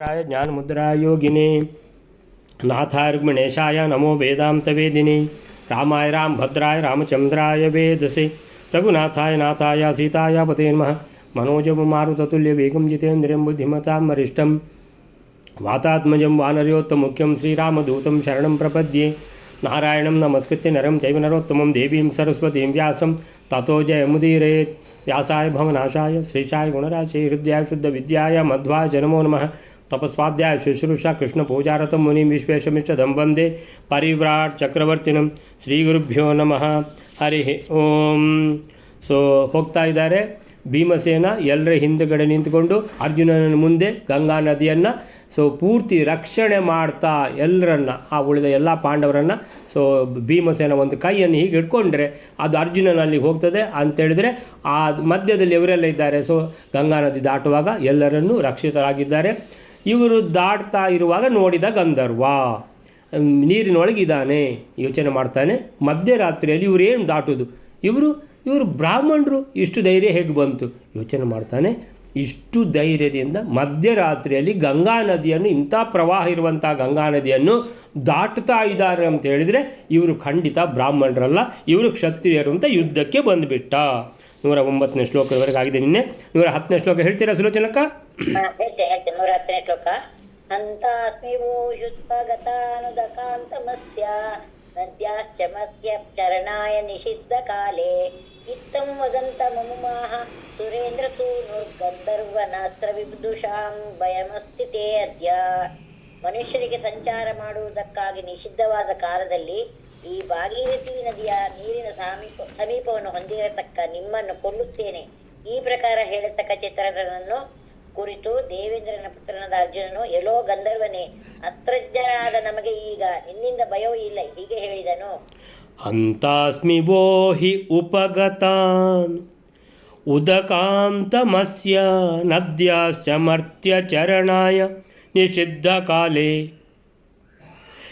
राय ज्ञानमुद्रायोगिने। नाथाय रुक्मिणेशाय नमो वेदान्तवेदिने। रामाय रामभद्राय रामचन्द्राय वेदसे। रघुनाथाय नाथाय सीताय पते नमः। मनोजवमारुततुल्यवेगं जितेन्द्रियं बुद्धिमतां वरिष्ठं वातात्मजं वानर्योत्तमुख्यं श्रीरामदूतं शरणं प्रपद्ये। नारायणं नमस्कृत्य नरं चैव नरोत्तमं देवीं सरस्वतीं व्यासं। ततो जयमुदीरयेत् व्यासाय भवनाशाय श्रीशाय गुणराशे हृदयाय शुद्धविद्याय मध्वाय च नमो। ತಪಸ್ವಾಧ್ಯಾಯ ಶುಶ್ರೂಷ ಕೃಷ್ಣ ಪೂಜಾರತ ಮುನಿ ವಿಶ್ವೇಶಮಿಶ್ರ ದಂಬಂದೆ ಪರಿವ್ರಾಟ್ ಚಕ್ರವರ್ತಿನಂ ಶ್ರೀ ಗುರುಭ್ಯೋ ನಮಃ. ಹರಿ ಓಂ. ಸೊ ಹೋಗ್ತಾ ಇದ್ದಾರೆ ಭೀಮಸೇನ ಎಲ್ಲರ ಹಿಂದುಗಡೆ ನಿಂತುಕೊಂಡು ಅರ್ಜುನನ ಮುಂದೆ ಗಂಗಾ ನದಿಯನ್ನು ಸೊ ಪೂರ್ತಿ ರಕ್ಷಣೆ ಮಾಡ್ತಾ ಎಲ್ಲರನ್ನ ಆ ಉಳಿದ ಎಲ್ಲ ಪಾಂಡವರನ್ನು ಸೊ ಭೀಮಸೇನ ಒಂದು ಕೈಯನ್ನು ಹೀಗೆ ಇಟ್ಕೊಂಡ್ರೆ ಅದು ಅರ್ಜುನನ ಅರ್ಜುನನಲ್ಲಿ ಹೋಗ್ತದೆ ಅಂತೇಳಿದರೆ ಆ ಮಧ್ಯದಲ್ಲಿ ಇವರೆಲ್ಲ ಇದ್ದಾರೆ. ಸೊ ಗಂಗಾ ನದಿ ದಾಟುವಾಗ ಎಲ್ಲರನ್ನೂ ರಕ್ಷಿತರಾಗಿದ್ದಾರೆ. ಇವರು ದಾಟ್ತಾ ಇರುವಾಗ ನೋಡಿದ ಗಂಧರ್ವ. ನೀರಿನೊಳಗಿದ್ದಾನೆ. ಯೋಚನೆ ಮಾಡ್ತಾನೆ. ಮಧ್ಯರಾತ್ರಿಯಲ್ಲಿ ಇವರು ಏನು ದಾಟೋದು? ಇವರು ಇವರು ಬ್ರಾಹ್ಮಣರು, ಇಷ್ಟು ಧೈರ್ಯ ಹೇಗೆ ಬಂತು? ಯೋಚನೆ ಮಾಡ್ತಾನೆ. ಇಷ್ಟು ಧೈರ್ಯದಿಂದ ಮಧ್ಯರಾತ್ರಿಯಲ್ಲಿ ಗಂಗಾ ನದಿಯನ್ನು, ಇಂಥ ಪ್ರವಾಹ ಇರುವಂಥ ಗಂಗಾ ನದಿಯನ್ನು ದಾಟ್ತಾ ಇದ್ದಾರೆ ಅಂತ ಹೇಳಿದರೆ ಇವರು ಖಂಡಿತ ಬ್ರಾಹ್ಮಣರಲ್ಲ. ಇವರು ಕ್ಷತ್ರಿಯರು ಅಂತ ಯುದ್ಧಕ್ಕೆ ಬಂದುಬಿಟ್ಟ. ನೂರ ಒಂಬತ್ತನೇ ಶ್ಲೋಕದವರೆಗೆ ಆಗಿದೆ ನಿನ್ನೆ. ನೂರ ಹತ್ತನೇ ಶ್ಲೋಕ ಹೇಳ್ತೀರಾ ಸುಲೋಚನಕ್ಕ? ನೂರ ಹತ್ತನೇ ಶ್ಲೋಕ. ಹಂತಾಸ್ಮಿ ವೋಷುತ್ಪಗತಾನುದಕಾಂತಮಸ್ಯ ನದ್ಯಾಶ್ಚ ಚರಣಾಯ ನಿಷಿದ್ಧ ಕಾಲೇ ಇತ್ತಂ ವದಂತ ಮಮುಮಾಹ, ಸುರೇಂದ್ರ ಸೂನುರ್ಗಂಧರ್ವನಾಸ್ತ್ರ ವಿದುಷಾಂ ಭಯಮಸ್ತಿ ತೇ ಅದ್ಯ ಮನುಷ್ಯರಿಗೆ ಸಂಚಾರ ಮಾಡುವುದಕ್ಕಾಗಿ ನಿಷಿದ್ಧವಾದ ಕಾಲದಲ್ಲಿ ಈ ಭಾಗೀರಥಿ ನದಿಯ ನೀರಿನ ಸಮೀಪ ಸಮೀಪವನ್ನು ಹೊಂದಿರತಕ್ಕ ನಿಮ್ಮನ್ನು ಕೊಲ್ಲುತ್ತೇನೆ. ಈ ಪ್ರಕಾರ ಹೇಳತಕ್ಕ ಚಿತ್ರಧನನ್ನು ಕುರಿತು ದೇವೇಂದ್ರನ ಪುತ್ರನಾದ ಅರ್ಜುನನು ಎಲ್ಲೋ ಗಂಧರ್ವನೇ ಅಸ್ತ್ರಜ್ಞರಾದ ನಮಗೆ ಈಗ ನಿನ್ನಿಂದ ಭಯವೂ ಇಲ್ಲ, ಹೀಗೆ ಹೇಳಿದನು. ಅಂತಾಸ್ಮಿ ವೋ ಹಿ ಉಪಗತಾನ್, ಉದಕಾಂತಮಸ್ಯ ನದ್ಯಾಶ್ಚ ನಿಷಿದ್ಧ ನಿಷಿದ್ಧಕಾಲೇ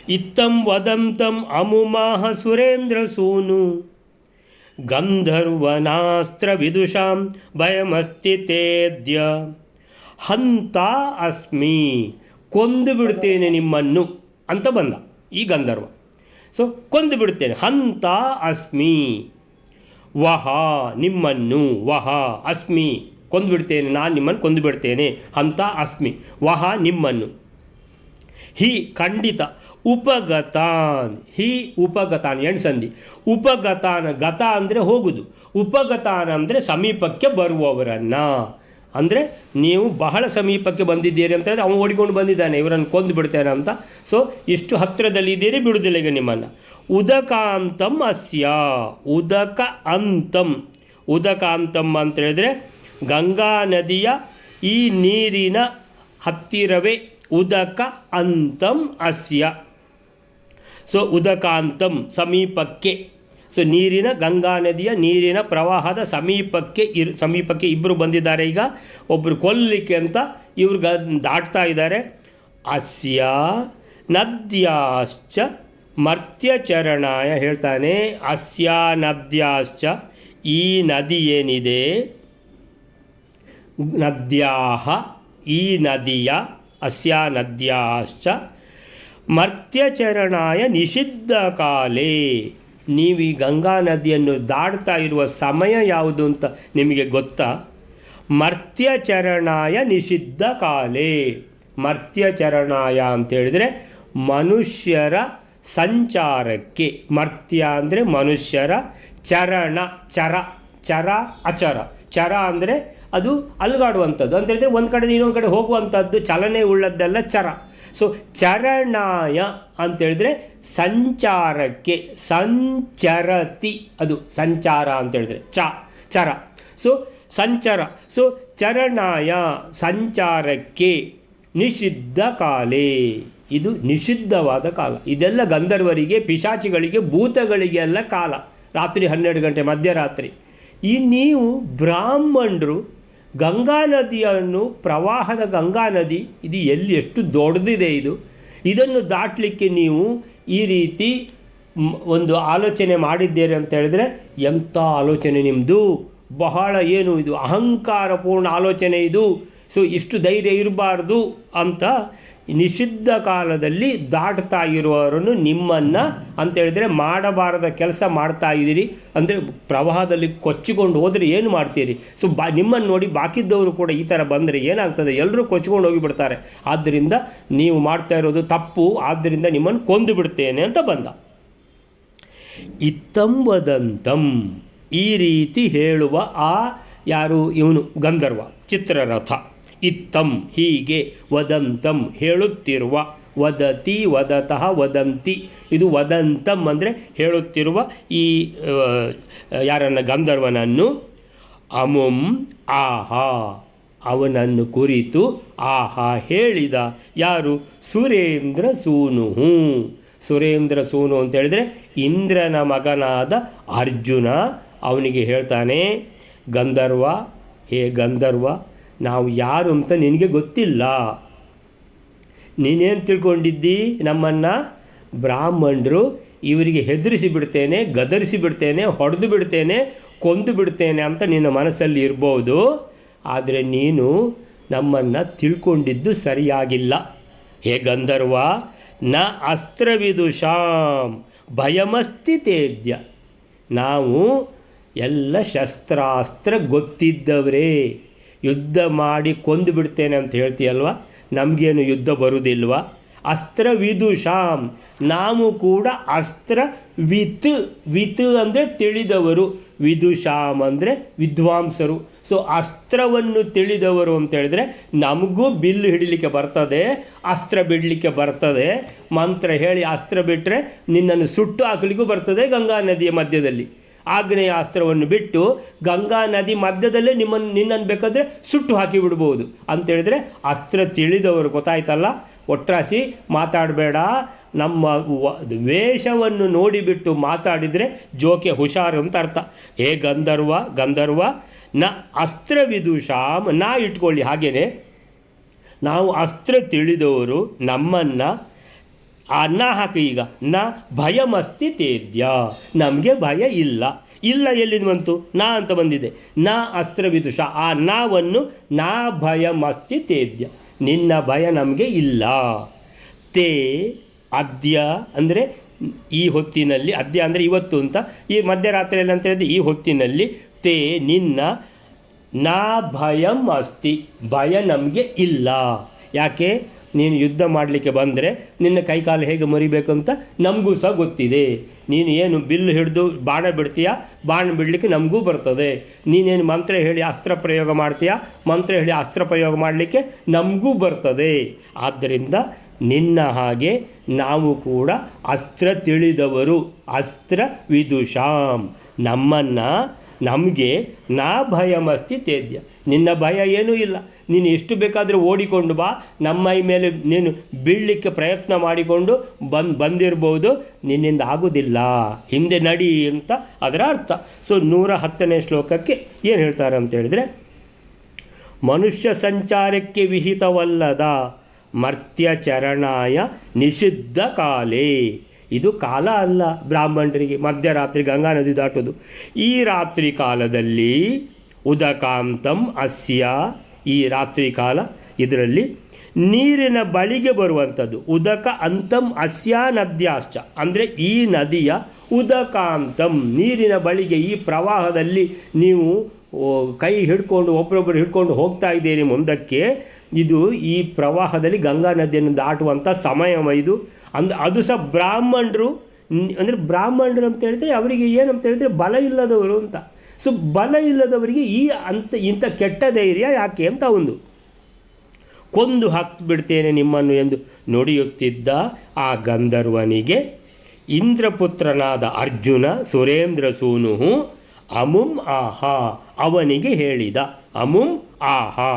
ಇತ್ತಂ ವದಂತಂ ಅಮುಮಾಹ ಸುರೇಂದ್ರಸೂನು ಗಂಧರ್ವನಾಸ್ತ್ರ ವಿದುಷಾಂ ಭಯಮಸ್ತಿ ತೇದ್ಯ. ಹಂತ ಅಸ್ಮಿ. ಕೊಂದು ಬಿಡ್ತೇನೆ ನಿಮ್ಮನ್ನು ಅಂತ ಬಂದ ಈ ಗಂಧರ್ವ. ಸೊ ಕೊಂದು ಬಿಡ್ತೇನೆ. ಹಂತ ಅಸ್ಮಿ. ವಹ ನಿಮ್ಮನ್ನು, ವಹ ಅಸ್ಮಿ. ಕೊಂದು ಬಿಡ್ತೇನೆ, ನಾನು ನಿಮ್ಮನ್ನು ಕೊಂದು ಬಿಡ್ತೇನೆ. ಹಂತ ಅಸ್ಮಿ. ವಹ ನಿಮ್ಮನ್ನು. ಹಿ ಖಂಡಿತ ಉಪಗತಾನ್. ಹಿ ಉಪಗತಾನ್ ಎಣ್ಸಂದಿ ಉಪಗತಾನ ಗತ ಅಂದರೆ ಹೋಗುದು. ಉಪಗತಾನ ಅಂದರೆ ಸಮೀಪಕ್ಕೆ ಬರುವವರನ್ನ. ಅಂದರೆ ನೀವು ಬಹಳ ಸಮೀಪಕ್ಕೆ ಬಂದಿದ್ದೀರಿ ಅಂತ ಹೇಳಿದ್ರೆ ಅವನು ಓಡಿಕೊಂಡು ಬಂದಿದ್ದಾನೆ, ಇವರನ್ನು ಕೊಂದು ಬಿಡ್ತೇನೆ ಅಂತ. ಸೊ ಇಷ್ಟು ಹತ್ತಿರದಲ್ಲಿದ್ದೀರಿ ಬಿಡುವುದಿಲ್ಲ ಈಗ ನಿಮ್ಮನ್ನು. ಉದಕಾಂತಂ ಅಸ್ಯ. ಉದಕ ಅಂತಂ. ಉದಕಾಂತಂ ಅಂತ ಹೇಳಿದ್ರೆ ಗಂಗಾ ನದಿಯ ಈ ನೀರಿನ ಹತ್ತಿರವೇ ಉದಕ ಅಂತಂ ಅಸ್ಯ. ಸೊ ಉದಕಾಂತಂ ಸಮೀಪಕ್ಕೆ. ಸೊ ನೀರಿನ ಗಂಗಾ ನದಿಯ ನೀರಿನ ಪ್ರವಾಹದ ಸಮೀಪಕ್ಕೆ ಇರ್, ಸಮೀಪಕ್ಕೆ ಇಬ್ಬರು ಬಂದಿದ್ದಾರೆ ಈಗ. ಒಬ್ಬರು ಕೊಲ್ಲಿಕ್ಕೆ ಅಂತ ಇವ್ರು ದಾಟ್ತಾ ಇದ್ದಾರೆ. ಅಸ್ಯ ನದ್ಯಾಶ್ಚ ಮರ್ತ್ಯಚರಣಾಯ ಹೇಳ್ತಾನೆ. ಅಸ್ಯ ನದ್ಯಾಶ್ಚ ಈ ನದಿ ಏನಿದೆ? ನದ್ಯಾಹ ಈ ನದಿಯ ಅಸ್ಯ ನದ್ಯಾಶ್ಚ ಮರ್ತ್ಯಚರಣಾಯ ನಿಷಿದ್ಧ ಕಾಲೇ. ನೀವು ಈ ಗಂಗಾ ನದಿಯನ್ನು ದಾಟ್ತಾ ಇರುವ ಸಮಯ ಯಾವುದು ಅಂತ ನಿಮಗೆ ಗೊತ್ತಾ? ಮರ್ತ್ಯಚರಣಾಯ ನಿಷಿದ್ಧ ಕಾಲೇ. ಮರ್ತ್ಯಚರಣಾಯ ಅಂತ ಹೇಳಿದರೆ ಮನುಷ್ಯರ ಸಂಚಾರಕ್ಕೆ. ಮರ್ತ್ಯ ಅಂದರೆ ಮನುಷ್ಯರ ಚರಣ, ಚರ ಚರ, ಅಚರ. ಚರ ಅಂದರೆ ಅದು ಅಲ್ಗಾಡುವಂಥದ್ದು. ಅಂತ ಹೇಳಿದರೆ ಒಂದು ಕಡೆ ಇನ್ನೊಂದು ಕಡೆ ಹೋಗುವಂಥದ್ದು, ಚಲನೆ ಉಳ್ಳದ್ದೆಲ್ಲ ಚರ. ಸೊ ಚರಣಾಯ ಅಂತ ಹೇಳಿದ್ರೆ ಸಂಚಾರಕ್ಕೆ, ಸಂಚರತಿ, ಅದು ಸಂಚಾರ ಅಂತ ಹೇಳಿದ್ರೆ ಚ, ಚರ. ಸೊ ಸಂಚಾರ. ಸೊ ಚರಣಾಯ ಸಂಚಾರಕ್ಕೆ ನಿಷಿದ್ಧ ಕಾಲೇ. ಇದು ನಿಷಿದ್ಧವಾದ ಕಾಲ. ಇದೆಲ್ಲ ಗಂಧರ್ವರಿಗೆ, ಪಿಶಾಚಿಗಳಿಗೆ, ಭೂತಗಳಿಗೆಲ್ಲ ಕಾಲ. ರಾತ್ರಿ ಹನ್ನೆರಡು ಗಂಟೆ, ಮಧ್ಯರಾತ್ರಿ. ಈ ನೀವು ಬ್ರಾಹ್ಮಣರು ಗಂಗಾ ನದಿಯನ್ನು, ಪ್ರವಾಹದ ಗಂಗಾ ನದಿ, ಇದು ಎಲ್ಲಿ ಎಷ್ಟು ದೊಡ್ಡದಿದೆ ಇದು? ಇದನ್ನು ದಾಟಲಿಕ್ಕೆ ನೀವು ಈ ರೀತಿ ಒಂದು ಆಲೋಚನೆ ಮಾಡಿದ್ದೀರಿ ಅಂತ ಹೇಳಿದ್ರೆ, ಎಂಥ ಆಲೋಚನೆ ನಿಮ್ಮದು ಬಹಳ ಏನು ಇದು ಅಹಂಕಾರಪೂರ್ಣ ಆಲೋಚನೆ ಇದು. ಸೊ ಇಷ್ಟು ಧೈರ್ಯ ಇರಬಾರ್ದು ಅಂತ ನಿಷಿದ್ಧ ಕಾಲದಲ್ಲಿ ದಾಟ್ತಾ ಇರುವವರನ್ನು ನಿಮ್ಮನ್ನು ಅಂತ ಹೇಳಿದ್ರೆ ಮಾಡಬಾರದ ಕೆಲಸ ಮಾಡ್ತಾ ಇದ್ದೀರಿ. ಅಂದರೆ ಪ್ರವಾಹದಲ್ಲಿ ಕೊಚ್ಚಿಕೊಂಡು ಹೋದರೆ ಏನು ಮಾಡ್ತೀರಿ? ಸೊ ಬಾ, ನಿಮ್ಮನ್ನು ನೋಡಿ ಬಾಕಿದ್ದವರು ಕೂಡ ಈ ಥರ ಬಂದರೆ ಏನಾಗ್ತದೆ? ಎಲ್ಲರೂ ಕೊಚ್ಕೊಂಡು ಹೋಗಿಬಿಡ್ತಾರೆ. ಆದ್ದರಿಂದ ನೀವು ಮಾಡ್ತಾ ಇರೋದು ತಪ್ಪು. ಆದ್ದರಿಂದ ನಿಮ್ಮನ್ನು ಕೊಂದು ಬಿಡ್ತೇನೆ ಅಂತ ಬಂದ. ಇತ್ತಂ ವದಂತಂ. ಈ ರೀತಿ ಹೇಳುವ ಆ ಯಾರು? ಇವನು ಗಂಧರ್ವ, ಚಿತ್ರರಥ. ಇತ್ತಂ ಹೀಗೆ ವದಂತಂ ಹೇಳುತ್ತಿರುವ, ವದತಿ ವದತಃ ವದಂತಿ. ಇದು ವದಂತಂ ಅಂದರೆ ಹೇಳುತ್ತಿರುವ ಈ ಯಾರನ್ನು ಗಂಧರ್ವನನ್ನು. ಅಮುಂ ಆಹಾ, ಅವನನ್ನು ಕುರಿತು ಆಹಾ ಹೇಳಿದ ಯಾರು? ಸುರೇಂದ್ರ ಸೂನು. ಸುರೇಂದ್ರ ಸೂನು ಅಂತ ಹೇಳಿದರೆ ಇಂದ್ರನ ಮಗನಾದ ಅರ್ಜುನ ಅವನಿಗೆ ಹೇಳ್ತಾನೆ, ಗಂಧರ್ವ, ಹೇ ಗಂಧರ್ವ ನಾವು ಯಾರು ಅಂತ ನಿನಗೆ ಗೊತ್ತಿಲ್ಲ. ನೀನೇನು ತಿಳ್ಕೊಂಡಿದ್ದಿ? ನಮ್ಮನ್ನು ಬ್ರಾಹ್ಮಣರು ಇವರಿಗೆ ಹೆದರಿಸಿ ಬಿಡ್ತೇನೆ, ಗದರಿಸಿ ಬಿಡ್ತೇನೆ, ಹೊಡೆದು ಬಿಡ್ತೇನೆ, ಕೊಂದು ಬಿಡ್ತೇನೆ ಅಂತ ನಿನ್ನ ಮನಸ್ಸಲ್ಲಿ ಇರ್ಬೋದು. ಆದರೆ ನೀನು ನಮ್ಮನ್ನು ತಿಳ್ಕೊಂಡಿದ್ದು ಸರಿಯಾಗಿಲ್ಲ. ಹೇ ಗಂಧರ್ವ ನ ಅಸ್ತ್ರವಿದುಷಾಂ ಭಯಮಸ್ತಿ ತೇಜ್ಯ ನಾವು ಎಲ್ಲ ಶಸ್ತ್ರಾಸ್ತ್ರ ಗೊತ್ತಿದ್ದವರೇ. ಯುದ್ಧ ಮಾಡಿ ಕೊಂದು ಬಿಡ್ತೇನೆ ಅಂತ ಹೇಳ್ತೀಯಲ್ವ? ನಮಗೇನು ಯುದ್ಧ ಬರುವುದಿಲ್ವ ಅಸ್ತ್ರ ವಿದುಷಾಂ ನಾವು ಕೂಡ ಅಸ್ತ್ರ ವಿತ್ ವಿತ್ ಅಂದರೆ ತಿಳಿದವರು. ವಿದುಷಾಮ್ ಅಂದರೆ ವಿದ್ವಾಂಸರು. ಸೊ ಅಸ್ತ್ರವನ್ನು ತಿಳಿದವರು ಅಂತ ಹೇಳಿದ್ರೆ ನಮಗೂ ಬಿಲ್ಲು ಹಿಡಿಲಿಕ್ಕೆ ಬರ್ತದೆ, ಅಸ್ತ್ರ ಬಿಡಲಿಕ್ಕೆ ಬರ್ತದೆ. ಮಂತ್ರ ಹೇಳಿ ಅಸ್ತ್ರ ಬಿಟ್ಟರೆ ನಿನ್ನನ್ನು ಸುಟ್ಟು ಹಾಕಲಿಕ್ಕೂ ಬರ್ತದೆ ಗಂಗಾ ನದಿಯ ಮಧ್ಯದಲ್ಲಿ. ಆಗ್ನೇಯ ಅಸ್ತ್ರವನ್ನು ಬಿಟ್ಟು ಗಂಗಾ ನದಿ ಮಧ್ಯದಲ್ಲೇ ನಿಮ್ಮನ್ನು ನಿನ್ನನ್ನು ಬೇಕಾದರೆ ಸುಟ್ಟು ಹಾಕಿ ಬಿಡ್ಬೋದು. ಅಂತೇಳಿದರೆ ಅಸ್ತ್ರ ತಿಳಿದವರು ಗೊತ್ತಾಯ್ತಲ್ಲ? ಒಟ್ರಾಸಿ ಮಾತಾಡಬೇಡ. ನಮ್ಮ ವೇಷವನ್ನು ನೋಡಿಬಿಟ್ಟು ಮಾತಾಡಿದರೆ ಜೋಕೆ ಹುಷಾರು ಅಂತ ಅರ್ಥ. ಹೇ ಗಂಧರ್ವ ಗಂಧರ್ವ, ನ ಅಸ್ತ್ರ ಅಸ್ತ್ರವಿದುಷಾಮ್ ನಾ ಇಟ್ಕೊಳ್ಳಿ ಹಾಗೆಯೇ ನಾವು ಅಸ್ತ್ರ ತಿಳಿದವರು ನಮ್ಮನ್ನು ಅನ್ನ ಹಾಕು ಈಗ. ನ ಭಯಮಸ್ತಿ ತೇದ್ಯ. ನಮಗೆ ಭಯ ಇಲ್ಲ. ಇಲ್ಲ ಎಲ್ಲಿಂದ ಬಂತು? ನಾ ಅಂತ ಬಂದಿದೆ. ನ ಅಸ್ತ್ರವಿದುಷ. ಆ ನಾವನ್ನು ನಾ ಭಯಮಸ್ತಿ ತೇದ್ಯ. ನಿನ್ನ ಭಯ ನಮಗೆ ಇಲ್ಲ. ತೇ ಅದ್ಯ ಅಂದರೆ ಈ ಹೊತ್ತಿನಲ್ಲಿ, ಅದ್ಯ ಅಂದರೆ ಇವತ್ತು ಅಂತ. ಈ ಮಧ್ಯರಾತ್ರಿಯಲ್ಲಿ ಅಂತ ಹೇಳಿದ್ರೆ ಈ ಹೊತ್ತಿನಲ್ಲಿ ತೇ ನಿನ್ನ ನಾ ಭಯಂ ಅಸ್ತಿ ಭಯ ನಮಗೆ ಇಲ್ಲ. ಯಾಕೆ? ನೀನು ಯುದ್ಧ ಮಾಡಲಿಕ್ಕೆ ಬಂದರೆ ನಿನ್ನ ಕೈಕಾಲು ಹೇಗೆ ಮರಿಬೇಕು ಅಂತ ನಮಗೂ ಸಹ ಗೊತ್ತಿದೆ. ನೀನು ಏನು ಬಿಲ್ಲು ಹಿಡಿದು ಬಾಣ ಬಿಡ್ತೀಯಾ? ಬಾಣ ಬಿಡಲಿಕ್ಕೆ ನಮಗೂ ಬರ್ತದೆ. ನೀನೇನು ಮಂತ್ರ ಹೇಳಿ ಅಸ್ತ್ರ ಪ್ರಯೋಗ ಮಾಡ್ತೀಯಾ? ಮಂತ್ರ ಹೇಳಿ ಅಸ್ತ್ರ ಪ್ರಯೋಗ ಮಾಡಲಿಕ್ಕೆ ನಮಗೂ ಬರ್ತದೆ. ಆದ್ದರಿಂದ ನಿನ್ನ ಹಾಗೆ ನಾವು ಕೂಡ ಅಸ್ತ್ರ ತಿಳಿದವರು. ಅಸ್ತ್ರ ವಿದುಷಾಂ. ನಮ್ಮನ್ನು ನಮಗೆ ನಾ ಭಯಮಸ್ತಿ ತೇದ್ಯ. ನಿನ್ನ ಭಯ ಏನೂ ಇಲ್ಲ. ನೀನು ಎಷ್ಟು ಬೇಕಾದರೂ ಓಡಿಕೊಂಡು ಬಾ. ನಮ್ಮ ಮೇಲೆ ನೀನು ಬೀಳಲಿಕ್ಕೆ ಪ್ರಯತ್ನ ಮಾಡಿಕೊಂಡು ಬಂದು, ಬಂದಿರ್ಬೋದು. ನಿನ್ನಿಂದ ಆಗೋದಿಲ್ಲ. ಹಿಂದೆ ನಡಿ ಅಂತ ಅದರ ಅರ್ಥ. ಸೊ ನೂರ ಹತ್ತನೇ ಶ್ಲೋಕಕ್ಕೆ ಏನು ಹೇಳ್ತಾರೆ ಅಂತ ಹೇಳಿದರೆ, ಮನುಷ್ಯ ಸಂಚಾರಕ್ಕೆ ವಿಹಿತವಲ್ಲದ ಮರ್ತ್ಯಚರಣಾಯ ನಿಷಿದ್ಧ ಕಾಲೇ. ಇದು ಕಾಲ ಅಲ್ಲ ಬ್ರಾಹ್ಮಣರಿಗೆ, ಮಧ್ಯರಾತ್ರಿ ಗಂಗಾ ನದಿ ದಾಟೋದು. ಈ ರಾತ್ರಿ ಕಾಲದಲ್ಲಿ ಉದಕಾಂತಂ ಅಸ್ಯ ಈ ರಾತ್ರಿ ಕಾಲ ಇದರಲ್ಲಿ ನೀರಿನ ಬಳಿಗೆ ಬರುವಂಥದ್ದು. ಉದಕ ಅಂತಂ ಅಸ್ಯ ನದ್ಯಾಶ್ಚ. ಅಂದರೆ ಈ ನದಿಯ ಉದಕಾಂತಂ, ನೀರಿನ ಬಳಿಗೆ ಈ ಪ್ರವಾಹದಲ್ಲಿ ನೀವು ಕೈ ಹಿಡ್ಕೊಂಡು ಒಬ್ಬರೊಬ್ಬರು ಹಿಡ್ಕೊಂಡು ಹೋಗ್ತಾ ಇದ್ದೀರಿ ಮುಂದಕ್ಕೆ, ಇದು ಈ ಪ್ರವಾಹದಲ್ಲಿ ಗಂಗಾ ನದಿಯನ್ನು ದಾಟುವಂಥ ಸಮಯ ಇದು. ಅಂದ, ಅದು ಸಹ ಬ್ರಾಹ್ಮಣರು, ಅಂದರೆ ಬ್ರಾಹ್ಮಣರು ಅಂತ ಹೇಳಿದರೆ ಅವರಿಗೆ ಏನಂತ ಹೇಳಿದರೆ ಬಲ ಇಲ್ಲದವರು ಅಂತ. ಸೊ ಬಲ ಇಲ್ಲದವರಿಗೆ ಈ ಅಂತ, ಇಂಥ ಕೆಟ್ಟ ಧೈರ್ಯ ಯಾಕೆ ಅಂತ ಒಂದು. ಕೊಂದು ಹಾಕಿಬಿಡ್ತೇನೆ ನಿಮ್ಮನ್ನು ಎಂದು ನುಡಿಯುತ್ತಿದ್ದ ಆ ಗಂಧರ್ವನಿಗೆ ಇಂದ್ರಪುತ್ರನಾದ ಅರ್ಜುನ ಸುರೇಂದ್ರ ಸೂನುಹು, ಅಮುಂ ಆಹಾ ಅವನಿಗೆ ಹೇಳಿದ. ಅಮುಂ ಆಹಾ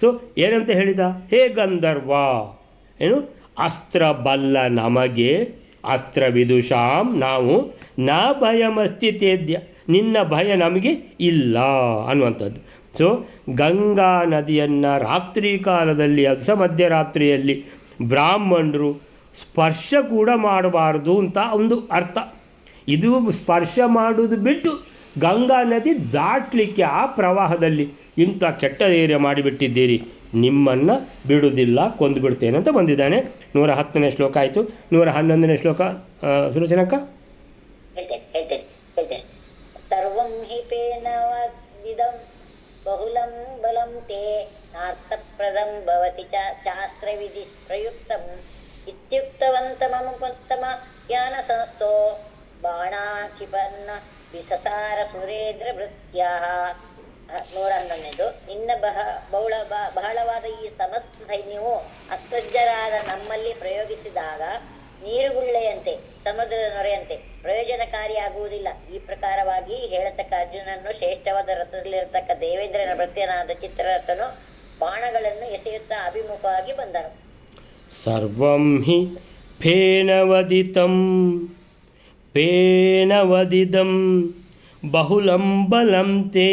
ಸೊ ಏನಂತ ಹೇಳಿದ? ಹೇ ಗಂಧರ್ವ, ಏನು? ಅಸ್ತ್ರ ಬಲ್ಲ ನಮಗೆ, ಅಸ್ತ್ರ ವಿದುಷಾಂ, ನಾವು ನಾ ಭಯಮಸ್ತಿ ತೇದ್ಯ ನಿನ್ನ ಭಯ ನಮಗೆ ಇಲ್ಲ ಅನ್ನುವಂಥದ್ದು. ಸೊ ಗಂಗಾ ನದಿಯನ್ನು ರಾತ್ರಿ ಕಾಲದಲ್ಲಿ ಅಸ ಮಧ್ಯರಾತ್ರಿಯಲ್ಲಿ ಬ್ರಾಹ್ಮಣರು ಸ್ಪರ್ಶ ಕೂಡ ಮಾಡಬಾರ್ದು ಅಂತ ಒಂದು ಅರ್ಥ. ಇದು ಸ್ಪರ್ಶ ಮಾಡುವುದು ಬಿಟ್ಟು ಗಂಗಾ ನದಿ ದಾಟಲಿಕ್ಕೆ ಆ ಪ್ರವಾಹದಲ್ಲಿ ಇಂಥ ಕೆಟ್ಟ ಧೈರ್ಯ ಮಾಡಿಬಿಟ್ಟಿದ್ದೀರಿ. ನಿಮ್ಮನ್ನು ಬಿಡುವುದಿಲ್ಲ ಕೊಂದು ಬಿಡ್ತೇನೆ ಅಂತ ಬಂದಿದ್ದಾನೆ. ನೂರ ಹತ್ತನೇ ಶ್ಲೋಕ ಆಯಿತು. ನೂರ ಹನ್ನೊಂದನೇ ಶ್ಲೋಕ ಸುರಚನಕ್ಕ? ಪೇನವದಿದಂ ಬಹುಲಂ ಬಲಂ ತೇ ನಾರ್ಥಪ್ರದಂ ಭವತಿ ಚ ಶಾಸ್ತ್ರವಿಧಿ ಪ್ರಯುಕ್ತಂ ಇತ್ಯುಕ್ತವಂತಮಮುಪತ್ತಮ ಜ್ಞಾನ ಸಂಸ್ಥೋ ಬಾಣಾಕ್ಷಿಪನ್ನ ವಿಸಸಾರ ಸುರೇಂದ್ರ ಭೃತ್ಯಾಹ ನೂರ ಹನ್ನೊಂದನೇದು ನಿನ್ನ ಬಹ ಬಹಳ ಬಹಳವಾದ ಈ ಸಮಸ್ತ ಸೈನ್ಯವು ಅಸ್ತಜ್ಜರಾದ ನಮ್ಮಲ್ಲಿ ಪ್ರಯೋಗಿಸಿದಾಗ ನೀರುಗುಳ್ಳೆಯಂತೆ, ಸಮುದ್ರದ ನೊರೆಯಂತೆ ಪ್ರಯೋಜನಕಾರಿಯಾಗುವುದಿಲ್ಲ. ಈ ಪ್ರಕಾರವಾಗಿ ಹೇಳತಕ್ಕ ಅರ್ಜುನನ್ನು ಶ್ರೇಷ್ಠವಾದ ರಥದಲ್ಲಿರತಕ್ಕ ದೇವೇಂದ್ರನ ಭೃತ್ಯನಾದ ಚಿತ್ರರಥನು ಬಾಣಗಳನ್ನು ಎಸೆಯುತ್ತಾ ಅಭಿಮುಖವಾಗಿ ಬಂದನು. ಸರ್ವಂ ಹಿ ಫೇನವದಿತಂ ಫೇನವದಿದಂ ಬಹುಲಂ ಬಲಂ ತೇ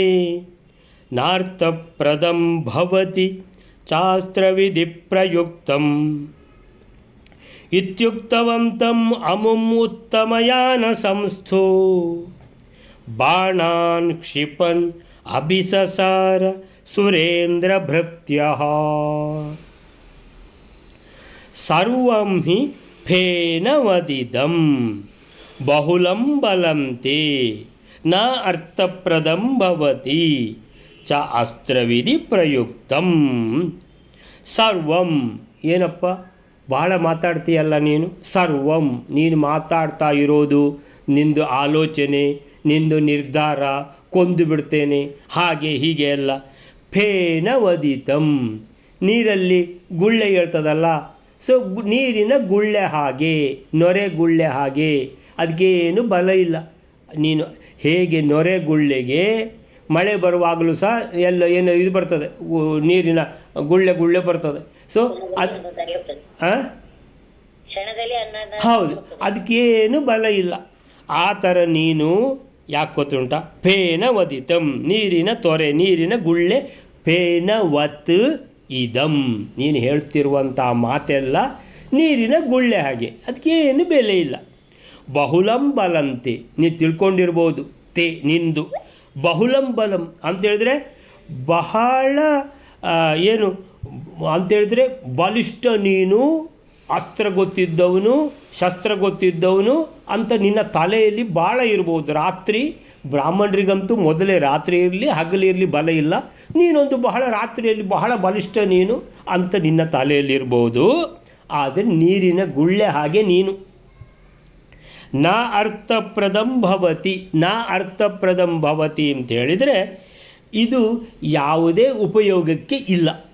ಭವತಿ ಶಾಸ್ತ್ರವಿಧಿ ಪ್ರಯುಕ್ತಂ ಇತ್ಯುಕ್ತವಂತಂ ಅಮುಂ ಉತ್ತಮಯಾನ ಸಂಸ್ಥೋ ಬಾಣಾನ್ ಕ್ಷಿಪನ್ ಅಭಿಸಸಾರ ಸುರೇಂದ್ರ ಭೃತ್ಯಃ ಸರ್ವಂ ಹಿ ಫೇನವದಿದಂ ಬಹುಲಂ ಬಲಂ ತೇ ನ ಅರ್ಥಪ್ರದಂ ಭವತಿ ಚ ಅಸ್ತ್ರವಿಧಿ ಪ್ರಯುಕ್ತಂ ಸರ್ವಂ ಏನಪ್ಪ? ಭಾಳ ಮಾತಾಡ್ತೀಯಲ್ಲ ನೀನು? ಸರ್ವಂ, ನೀನು ಮಾತಾಡ್ತಾ ಇರೋದು ನಿಂದು ಆಲೋಚನೆ, ನಿಂದು ನಿರ್ಧಾರ, ಕೊಂದು ಬಿಡ್ತೇನೆ, ಹಾಗೆ ಹೀಗೆ ಎಲ್ಲ ಫೇನವದಿತಂ ನೀರಲ್ಲಿ ಗುಳ್ಳೆ ಹೇಳ್ತದಲ್ಲ? ಸೊ ನೀರಿನ ಗುಳ್ಳೆ ಹಾಗೆ, ನೊರೆ ಗುಳ್ಳೆ ಹಾಗೆ ಅದಕ್ಕೇನು ಬಲ ಇಲ್ಲ. ನೀನು ಹೇಗೆ ನೊರೆ ಗುಳ್ಳೆಗೆ, ಮಳೆ ಬರುವಾಗಲೂ ಸಹ ಎಲ್ಲ ಏನು ಇದು ಬರ್ತದೆ ನೀರಿನ ಗುಳ್ಳೆ ಗುಳ್ಳೆ ಬರ್ತದೆ. ಸೊ, ಅದು ಹೌದು. ಅದಕ್ಕೇನು ಬಲ ಇಲ್ಲ. ಆ ಥರ ನೀನು ಯಾಕೆ ಗೊತ್ತುಂಟ? ಫೇನವದಿತಂ ನೀರಿನ ತೊರೆ ನೀರಿನ ಗುಳ್ಳೆ ಫೇನವತ್ ಇದಂ. ನೀನು ಹೇಳ್ತಿರುವಂಥ ಮಾತೆಲ್ಲ ನೀರಿನ ಗುಳ್ಳೆ ಹಾಗೆ. ಅದಕ್ಕೇನು ಬೆಲೆ ಇಲ್ಲ. ಬಹುಲಂ ಬಲಂತೆ. ನೀನು ತಿಳ್ಕೊಂಡಿರ್ಬೋದು. ತೇ ನಿಂದು. ಬಹುಲಂ ಬಲಂ. ಅಂತೇಳಿದ್ರೆ ಬಹಳ ಏನು ಅಂತೇಳಿದ್ರೆ ಬಲಿಷ್ಠ ನೀನು ಅಸ್ತ್ರ ಗೊತ್ತಿದ್ದವನು ಶಸ್ತ್ರ ಗೊತ್ತಿದ್ದವನು ಅಂತ ನಿನ್ನ ತಲೆಯಲ್ಲಿ ಭಾಳ ಇರ್ಬೋದು. ರಾತ್ರಿ ಬ್ರಾಹ್ಮಣರಿಗಂತೂ ಮೊದಲೇ ರಾತ್ರಿ ಇರಲಿ ಹಗಲಿರಲಿ ಬಲ ಇಲ್ಲ. ನೀನೊಂದು ಬಹಳ ರಾತ್ರಿಯಲ್ಲಿ ಬಹಳ ಬಲಿಷ್ಠ ನೀನು ಅಂತ ನಿನ್ನ ತಲೆಯಲ್ಲಿರ್ಬೋದು ಆದರೆ ನೀರಿನ ಗುಳ್ಳೆ ಹಾಗೆ ನೀನು. ನಾ ಅರ್ಥಪ್ರದಂ ಭವತಿ, ನಾ ಅರ್ಥಪ್ರದಂ ಭವತಿ ಅಂತ ಹೇಳಿದರೆ ಇದು ಯಾವುದೇ ಉಪಯೋಗಕ್ಕೆ ಇಲ್ಲ.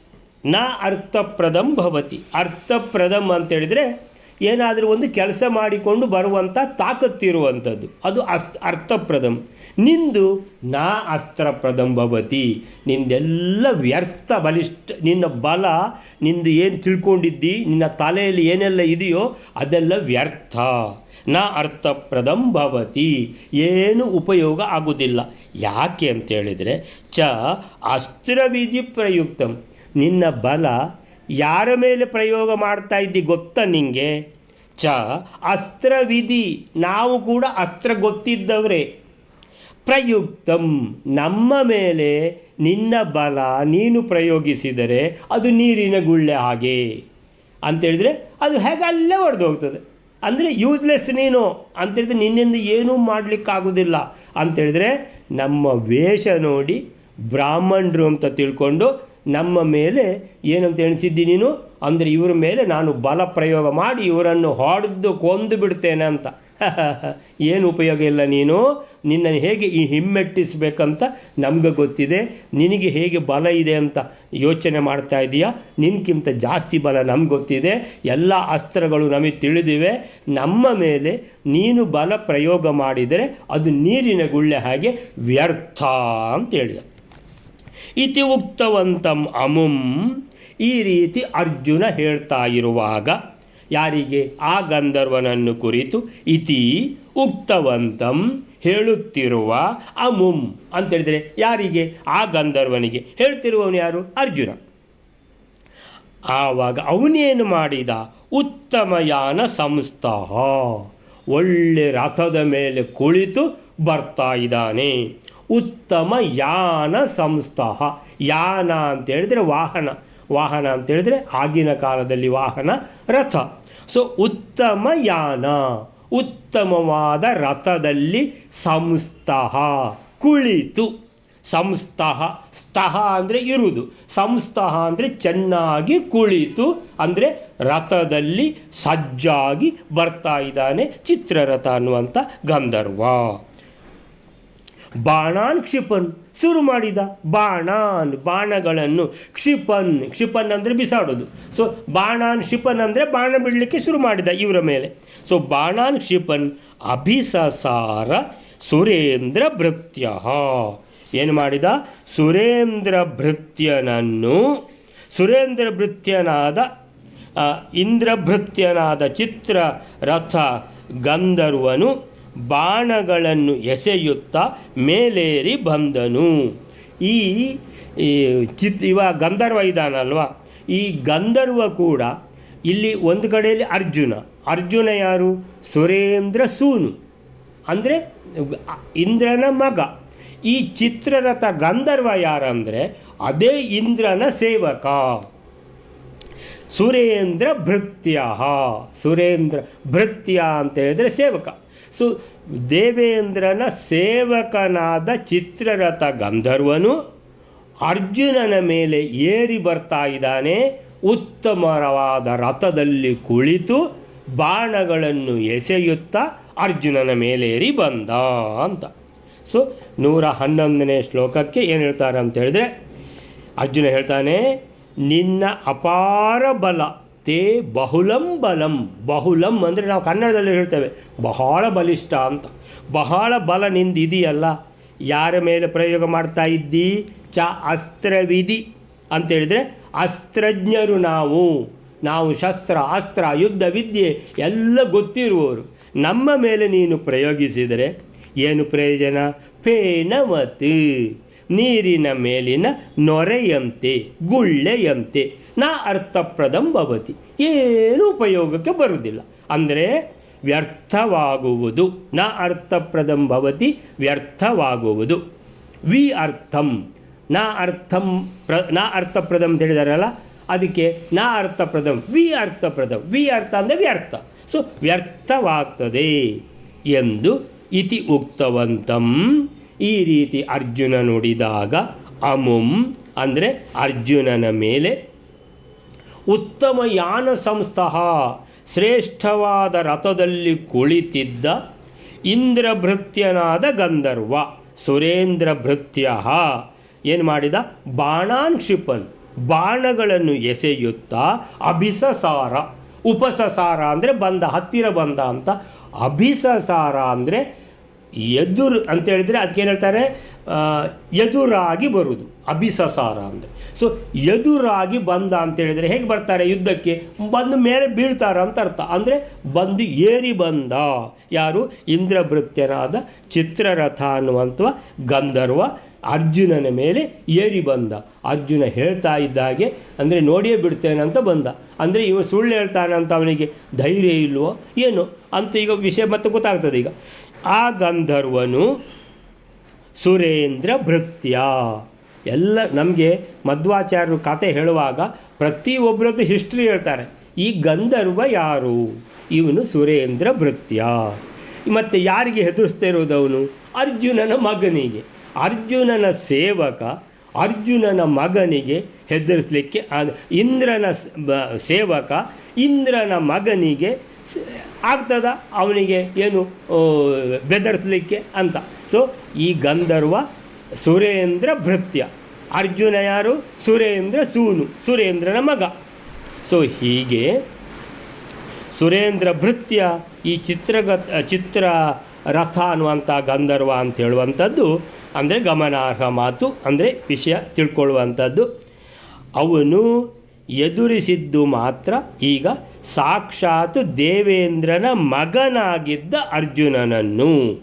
ನ ಅರ್ಥಪ್ರದಂ ಭವತಿ. ಅರ್ಥಪ್ರದಂ ಅಂತೇಳಿದರೆ ಏನಾದರೂ ಒಂದು ಕೆಲಸ ಮಾಡಿಕೊಂಡು ಬರುವಂಥ ತಾಕತ್ತಿರುವಂಥದ್ದು ಅದು ಅಸ್, ಅರ್ಥಪ್ರದಂ. ನಿಂದು ನಾ ಅಸ್ತ್ರಪ್ರದಂ ಭವತಿ. ನಿಂದೆಲ್ಲ ವ್ಯರ್ಥ ಬಲಿಷ್ಠ, ನಿನ್ನ ಬಲ ನಿಂದು ಏನು ತಿಳ್ಕೊಂಡಿದ್ದಿ, ನಿನ್ನ ತಲೆಯಲ್ಲಿ ಏನೆಲ್ಲ ಇದೆಯೋ ಅದೆಲ್ಲ ವ್ಯರ್ಥ. ನಾ ಅರ್ಥಪ್ರದಂ ಭವತಿ. ಏನು ಉಪಯೋಗ ಆಗುವುದಿಲ್ಲ ಯಾಕೆ ಅಂತೇಳಿದರೆ ಚ ಅಸ್ತ್ರವಿಧಿ ಪ್ರಯುಕ್ತಂ. ನಿನ್ನ ಬಲ ಯಾರ ಮೇಲೆ ಪ್ರಯೋಗ ಮಾಡ್ತಾ ಇದ್ದಿ ಗೊತ್ತಾ ನಿಂಗೆ? ಚ, ಅಸ್ತ್ರವಿಧಿ. ನಾವು ಕೂಡ ಅಸ್ತ್ರ ಗೊತ್ತಿದ್ದವರೇ. ಪ್ರಯುಕ್ತಂ, ನಮ್ಮ ಮೇಲೆ ನಿನ್ನ ಬಲ ನೀನು ಪ್ರಯೋಗಿಸಿದರೆ ಅದು ನೀರಿನ ಗುಳ್ಳೆ ಹಾಗೆ. ಅಂತೇಳಿದರೆ ಅದು ಹೇಗೆ ಅಲ್ಲೇ ಹೊಡೆದು ಹೋಗ್ತದೆ ಅಂದರೆ ಯೂಸ್ಲೆಸ್ ನೀನು. ಅಂತೇಳಿದ್ರೆ ನಿನ್ನಿಂದ ಏನೂ ಮಾಡಲಿಕ್ಕಾಗೋದಿಲ್ಲ. ಅಂತೇಳಿದರೆ ನಮ್ಮ ವೇಷ ನೋಡಿ ಬ್ರಾಹ್ಮಣರು ಅಂತ ತಿಳ್ಕೊಂಡು ನಮ್ಮ ಮೇಲೆ ಏನಂತ ಎಣಿಸಿದ್ದಿ ನೀನು? ಅಂದರೆ ಇವರ ಮೇಲೆ ನಾನು ಬಲ ಪ್ರಯೋಗ ಮಾಡಿ ಇವರನ್ನು ಹೊಡೆದು ಕೊಂದು ಬಿಡ್ತೇನೆ ಅಂತ. ಏನು ಉಪಯೋಗ ಇಲ್ಲ ನೀನು? ನಿನ್ನನ್ನು ಹೇಗೆ ಈ ಹಿಮ್ಮೆಟ್ಟಿಸ್ಬೇಕಂತ ನಮಗೆ ಗೊತ್ತಿದೆ. ನಿನಗೆ ಹೇಗೆ ಬಲ ಇದೆ ಅಂತ ಯೋಚನೆ ಮಾಡ್ತಾ ಇದೆಯಾ? ನಿನ್ಗಿಂತ ಜಾಸ್ತಿ ಬಲ ನಮ್ಗೆ ಗೊತ್ತಿದೆ. ಎಲ್ಲ ಅಸ್ತ್ರಗಳು ನಮಗೆ ತಿಳಿದಿವೆ. ನಮ್ಮ ಮೇಲೆ ನೀನು ಬಲ ಪ್ರಯೋಗ ಮಾಡಿದರೆ ಅದು ನೀರಿನ ಗುಳ್ಳೆ ಹಾಗೆ ವ್ಯರ್ಥ ಅಂತ ಹೇಳಿದ. ಇತಿ ಉಕ್ತವಂತಂ ಅಮುಂ. ಈ ರೀತಿ ಅರ್ಜುನ ಹೇಳ್ತಾ ಇರುವಾಗ, ಯಾರಿಗೆ? ಆ ಗಂಧರ್ವನನ್ನು ಕುರಿತು ಇತಿ ಉಕ್ತವಂತಂ ಹೇಳುತ್ತಿರುವ ಅಮುಂ ಅಂತೇಳಿದರೆ ಯಾರಿಗೆ? ಆ ಗಂಧರ್ವನಿಗೆ. ಹೇಳ್ತಿರುವವನು ಯಾರು? ಅರ್ಜುನ. ಆವಾಗ ಅವನೇನು ಮಾಡಿದ? ಉತ್ತಮಯಾನ ಸಂಸ್ಥಾ ಒಳ್ಳೆ ರಥದ ಮೇಲೆ ಕುಳಿತು ಬರ್ತಾ ಇದ್ದಾನೆ. ಉತ್ತಮ ಯಾನ ಸಂಸ್ಥ ಯಾನ ಅಂತ ಹೇಳಿದರೆ ವಾಹನ. ವಾಹನ ಅಂತ ಹೇಳಿದರೆ ಆಗಿನ ಕಾಲದಲ್ಲಿ ವಾಹನ, ರಥ. ಸೊ ಉತ್ತಮ ಯಾನ, ಉತ್ತಮವಾದ ರಥದಲ್ಲಿ ಸಂಸ್ಥಃ ಕುಳಿತು. ಸಂಸ್ಥಃ ಸ್ತಃ ಅಂದರೆ ಇರುವುದು. ಸಂಸ್ಥ ಅಂದರೆ ಚೆನ್ನಾಗಿ ಕುಳಿತು, ಅಂದರೆ ರಥದಲ್ಲಿ ಸಜ್ಜಾಗಿ ಬರ್ತಾ ಇದ್ದಾನೆ ಚಿತ್ರರಥ ಅನ್ನುವಂಥ ಗಂಧರ್ವ. ಬಾಣಾನ್ ಕ್ಷಿಪನ್ ಶುರು ಮಾಡಿದ ಬಾಣಾನ್ ಬಾಣಗಳನ್ನು ಕ್ಷಿಪನ್ ಕ್ಷಿಪನ್ ಅಂದರೆ ಬಿಸಾಡೋದು. ಸೊ ಬಾಣಾನ್ ಕ್ಷಿಪನ್ ಅಂದರೆ ಬಾಣ ಬಿಡಲಿಕ್ಕೆ ಶುರು ಮಾಡಿದ ಇವರ ಮೇಲೆ. ಸೊ ಬಾಣಾನ್ ಕ್ಷಿಪನ್ ಅಭಿಸಸಾರ ಸುರೇಂದ್ರ ಭೃತ್ಯ ಏನು ಮಾಡಿದ? ಸುರೇಂದ್ರ ಭೃತ್ಯನನ್ನು, ಸುರೇಂದ್ರ ಭೃತ್ಯನಾದ ಇಂದ್ರಭೃತ್ಯನಾದ ಚಿತ್ರ ರಥ ಗಂಧರ್ವನು ಬಾಣಗಳನ್ನು ಎಸೆಯುತ್ತಾ ಮೇಲೇರಿ ಬಂದನು. ಈ ಚಿತ್, ಇವ ಗಂಧರ್ವ ಇದ್ದಾನಲ್ವ ಈ ಗಂಧರ್ವ ಕೂಡ ಇಲ್ಲಿ ಒಂದು ಕಡೆಯಲ್ಲಿ ಅರ್ಜುನ. ಅರ್ಜುನ ಯಾರು? ಸುರೇಂದ್ರ ಸೂನು. ಅಂದರೆ ಇಂದ್ರನ ಮಗ. ಈ ಚಿತ್ರರಥ ಗಂಧರ್ವ ಯಾರಂದರೆ ಅದೇ ಇಂದ್ರನ ಸೇವಕ. ಸುರೇಂದ್ರ ಭೃತ್ಯ ಸುರೇಂದ್ರ ಭೃತ್ಯ ಅಂತ ಹೇಳಿದರೆ ಸೇವಕ. ಸೊ ದೇವೇಂದ್ರನ ಸೇವಕನಾದ ಚಿತ್ರರಥ ಗಂಧರ್ವನು ಅರ್ಜುನನ ಮೇಲೆ ಏರಿ ಬರ್ತಾ ಇದ್ದಾನೆ. ಉತ್ತಮವಾದ ರಥದಲ್ಲಿ ಕುಳಿತು ಬಾಣಗಳನ್ನು ಎಸೆಯುತ್ತಾ ಅರ್ಜುನನ ಮೇಲೇರಿ ಬಂದ ಅಂತ. ಸೊ ನೂರ ಹನ್ನೊಂದನೇ ಶ್ಲೋಕಕ್ಕೆ ಏನು ಹೇಳ್ತಾರೆ ಅಂತ ಹೇಳಿದ್ರೆ ಅರ್ಜುನ ಹೇಳ್ತಾನೆ, ನಿನ್ನ ಅಪಾರ ಬಲ ತೇ ಬಹುಲಂ ಬಲಂ. ಬಹುಲಂ ಅಂದರೆ ನಾವು ಕನ್ನಡದಲ್ಲಿ ಹೇಳ್ತೇವೆ, ಬಹಳ ಬಲಿಷ್ಠ ಅಂತ. ಬಹಳ ಬಲ ನಿಂದು ಇದೆಯಲ್ಲ ಯಾರ ಮೇಲೆ ಪ್ರಯೋಗ ಮಾಡ್ತಾ ಇದ್ದೀ? ಚ ಅಸ್ತ್ರವಿಧಿ ಅಂತೇಳಿದರೆ ಅಸ್ತ್ರಜ್ಞರು ನಾವು. ನಾವು ಶಸ್ತ್ರ, ಅಸ್ತ್ರ, ಯುದ್ಧ, ವಿದ್ಯೆ ಎಲ್ಲ ಗೊತ್ತಿರುವವರು. ನಮ್ಮ ಮೇಲೆ ನೀನು ಪ್ರಯೋಗಿಸಿದರೆ ಏನು ಪ್ರಯೋಜನ? ಫೇನವತ್ ನೀರಿನ ಮೇಲಿನ ನೊರೆಯಂತೆ, ಗುಳ್ಳೆಯಂತೆ, ನಾ ಅರ್ಥಪ್ರದಂ ಭವತಿ. ಏನೂ ಉಪಯೋಗಕ್ಕೆ ಬರುವುದಿಲ್ಲ. ಅಂದರೆ ವ್ಯರ್ಥವಾಗುವುದು. ನ ಅರ್ಥಪ್ರದಂ ಭವತಿ, ವ್ಯರ್ಥವಾಗುವುದು. ವಿ ಅರ್ಥಂ. ನ ಅರ್ಥಂ ಪ್ರ, ನ ಅರ್ಥಪ್ರದಂ ಅಂತ ಹೇಳಿದಾರಲ್ಲ, ಅದಕ್ಕೆ ನ ಅರ್ಥಪ್ರದಂ, ವಿ ಅರ್ಥಪ್ರದಂ. ವಿ ಅರ್ಥ ಅಂದರೆ ವ್ಯರ್ಥ. ಸೊ ವ್ಯರ್ಥವಾಗ್ತದೆ ಎಂದು ಇತಿ ಉಕ್ತವಂತಂ ಈ ರೀತಿ ಅರ್ಜುನ ನುಡಿದಾಗ ಅಮುಂ ಅಂದರೆ ಅರ್ಜುನನ ಮೇಲೆ ಉತ್ತಮ ಯಾನ ಸಂಸ್ಥಃ ಶ್ರೇಷ್ಠವಾದ ರಥದಲ್ಲಿ ಕುಳಿತಿದ್ದ ಇಂದ್ರಭೃತ್ಯನಾದ ಗಂಧರ್ವ ಸುರೇಂದ್ರ ಭೃತ್ಯ ಏನು ಮಾಡಿದ? ಬಾಣಾನ್ ಕ್ಷಿಪನ್ ಬಾಣಗಳನ್ನು ಎಸೆಯುತ್ತಾ ಅಭಿಸಸಾರ, ಉಪಸಸಾರ ಅಂದರೆ ಬಂದ, ಹತ್ತಿರ ಬಂದ ಅಂತ ಅಭಿಸಸಾರ ಅಂದರೆ ಎದುರು ಅಂತ ಹೇಳಿದರೆ ಏನು ಹೇಳ್ತಾರೆ? ಎದುರಾಗಿ ಬರುವುದು. ಅಭಿಸಸಾರ ಅಂದರೆ ಸೊ ಎದುರಾಗಿ ಬಂದ ಅಂತ ಹೇಳಿದರೆ ಹೇಗೆ ಬರ್ತಾರೆ ಯುದ್ಧಕ್ಕೆ? ಬಂದು ಮೇಲೆ ಬೀಳ್ತಾರ ಅಂತ ಅರ್ಥ. ಅಂದರೆ ಬಂದು ಏರಿ ಬಂದ. ಯಾರು? ಇಂದ್ರಭೃತ್ಯನಾದ ಚಿತ್ರರಥ ಅನ್ನುವಂಥ ಗಂಧರ್ವ ಅರ್ಜುನನ ಮೇಲೆ ಏರಿ ಬಂದ. ಅರ್ಜುನ ಹೇಳ್ತಾ ಇದ್ದಾಗೆ ಅಂದರೆ ನೋಡಿಯೇ ಬಿಡ್ತೇನೆ ಅಂತ ಬಂದ. ಅಂದರೆ ಇವ ಸುಳ್ಳು ಹೇಳ್ತಾನೆ ಅಂತ ಅವನಿಗೆ ಧೈರ್ಯ ಇಲ್ವೋ? ಏನು? ಅಂತ ಈಗ ವಿಷಯ ಮತ್ತೆ ಗೊತ್ತಾಗ್ತದೆ ಈಗ. ಆ ಗಂಧರ್ವನು ಸುರೇಂದ್ರ ಭೃತ್ಯ. ಎಲ್ಲ ನಮಗೆ ಮಧ್ವಾಚಾರ್ಯರು ಕತೆ ಹೇಳುವಾಗ ಪ್ರತಿಯೊಬ್ಬರದ್ದು ಹಿಸ್ಟ್ರಿ ಹೇಳ್ತಾರೆ. ಈ ಗಂಧರ್ವ ಯಾರು? ಇವನು ಸುರೇಂದ್ರ ಭೃತ್ಯ. ಮತ್ತು ಯಾರಿಗೆ ಹೆದರಿಸ್ತಾ ಇರೋದವನು ಅರ್ಜುನನ ಮಗನಿಗೆ. ಅರ್ಜುನನ ಸೇವಕ ಅರ್ಜುನನ ಮಗನಿಗೆ ಹೆದರಿಸಲಿಕ್ಕೆ ಇಂದ್ರನ ಸೇವಕ ಇಂದ್ರನ ಮಗನಿಗೆ ಆಗ್ತದ? ಅವನಿಗೆ ಏನು ಬೆದರಿಸಲಿಕ್ಕೆ ಅಂತ. ಸೊ ಈ ಗಂಧರ್ವ ಸುರೇಂದ್ರ ಭೃತ್ಯ. ಅರ್ಜುನ ಯಾರು? ಸುರೇಂದ್ರ ಸೂನು, ಸುರೇಂದ್ರನ ಮಗ. ಸೊ ಹೀಗೆ ಸುರೇಂದ್ರ ಭೃತ್ಯ ಈ ಚಿತ್ರಗ, ಚಿತ್ರ ರಥ ಅನ್ನುವಂಥ ಗಂಧರ್ವ ಅಂತ ಹೇಳುವಂಥದ್ದು, ಅಂದರೆ ಗಮನಾರ್ಹ ಮಾತು, ಅಂದರೆ ವಿಷಯ ತಿಳ್ಕೊಳ್ಳುವಂಥದ್ದು. ಅವನು ಎದುರಿಸಿದ್ದು ಮಾತ್ರ ಈಗ ಸಾಕ್ಷಾತ್ ದೇವೇಂದ್ರನ ಮಗನಾಗಿದ್ದ ಅರ್ಜುನನನ್ನು.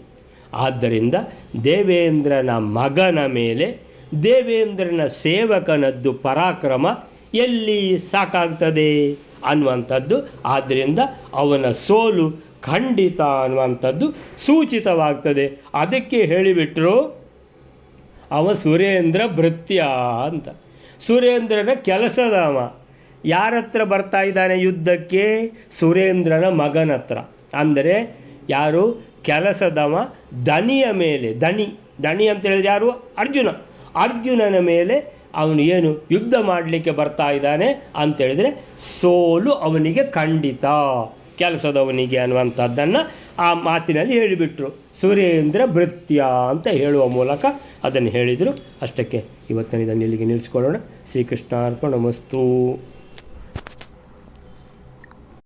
ಆದ್ದರಿಂದ ದೇವೇಂದ್ರನ ಮಗನ ಮೇಲೆ ದೇವೇಂದ್ರನ ಸೇವಕನದ್ದು ಪರಾಕ್ರಮ ಎಲ್ಲಿ ಸಾಕಾಗ್ತದೆ ಅನ್ನುವಂಥದ್ದು. ಆದ್ದರಿಂದ ಅವನ ಸೋಲು ಖಂಡಿತ ಅನ್ನುವಂಥದ್ದು ಸೂಚಿತವಾಗ್ತದೆ. ಅದಕ್ಕೆ ಹೇಳಿಬಿಟ್ರು, ಅವ ಸುರೇಂದ್ರ ಭೃತ್ಯ ಅಂತ. ಸುರೇಂದ್ರನ ಕೆಲಸದವ. ಯಾರ ಹತ್ರ ಬರ್ತಾ ಇದ್ದಾನೆ ಯುದ್ಧಕ್ಕೆ? ಸುರೇಂದ್ರನ ಮಗನ ಹತ್ರ ಅಂದರೆ ಯಾರು? ಕೆಲಸದವ ದನಿಯ ಮೇಲೆ. ದನಿ. ದನಿ ಅಂತ ಹೇಳಿದ್ರೆ ಯಾರು? ಅರ್ಜುನ. ಅರ್ಜುನನ ಮೇಲೆ ಅವನು ಏನು? ಯುದ್ಧ ಮಾಡಲಿಕ್ಕೆ ಬರ್ತಾ ಇದ್ದಾನೆ ಅಂತೇಳಿದರೆ ಸೋಲು ಅವನಿಗೆ ಖಂಡಿತ. ಕೆಲಸದವನಿಗೆ ಅನ್ನುವಂಥದ್ದನ್ನು ಆ ಮಾತಿನಲ್ಲಿ ಹೇಳಿಬಿಟ್ರು. ಸುರೇಂದ್ರ ಭೃತ್ಯ ಅಂತ ಹೇಳುವ ಮೂಲಕ ಅದನ್ನು ಹೇಳಿದರು. ಅಷ್ಟಕ್ಕೆ ಇವತ್ತಿನ ಇದನ್ನು ಇಲ್ಲಿಗೆ ನಿಲ್ಲಿಸ್ಕೊಳ್ಳೋಣ. ಶ್ರೀಕೃಷ್ಣ ಅರ್ಪಣ ಮಸ್ತು